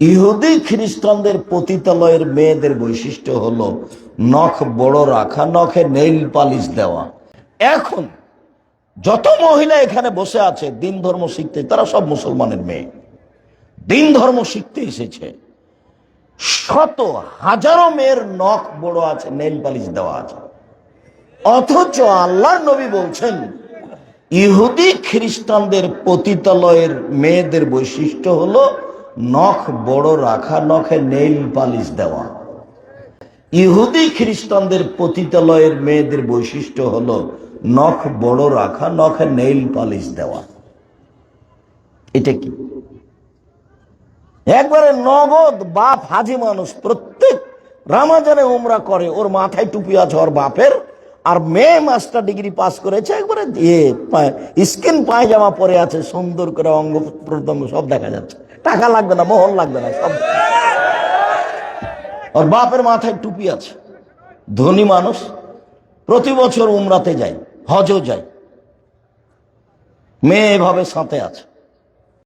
ইহুদি খ্রিস্টানদের পতিতালয়ের মেয়েদের বৈশিষ্ট্য হলো নখ বড় রাখা, নখে নেইল পালিশ দেওয়া। এখন যত মহিলা এখানে বসে আছে, দিন ধর্ম শিখতে, তারা সব মুসলমানের মেয়ে। দিন ধর্ম শিখতে এসেছে। শত হাজারো মেয়ের নখ বড় আছে, নেইল পালিশ দেওয়া আছে। অথচ আল্লাহর নবী বলছেন, ইহুদি খ্রিস্টানদের পতিতালয়ের মেয়েদের বৈশিষ্ট্য হলো নখ বড় রাখা, নখে নেইল পালিশ দেওয়া। ইহুদি খ্রিস্টানদের পতিতালয়ের মেয়েদের বৈশিষ্ট্য হলো নখ বড় রাখা, নখে নেইল পালিশ দেওয়া। এটা কি? একবারে নগদ বাপ হাজি মানুষ, প্রত্যেক রামাজানে উমরা করে, ওর মাথায় টুপি আছে ওর বাপের। আর মেয়ে মাস্টার ডিগ্রি পাস করেছে, একবারে দিয়ে স্কিন পায়জামা পরে আছে, সুন্দর করে অঙ্গ প্রত্যঙ্গ সব দেখা যাচ্ছে। টাকা লাগবে না, মোহন লাগবে না, সব। ওর বাপের মাথায় টুপি আছে। ধনী মানুষ, প্রতি বছর উমরাতে যায়, হজও যায়। মেয়ে এভাবে সাথে আছে।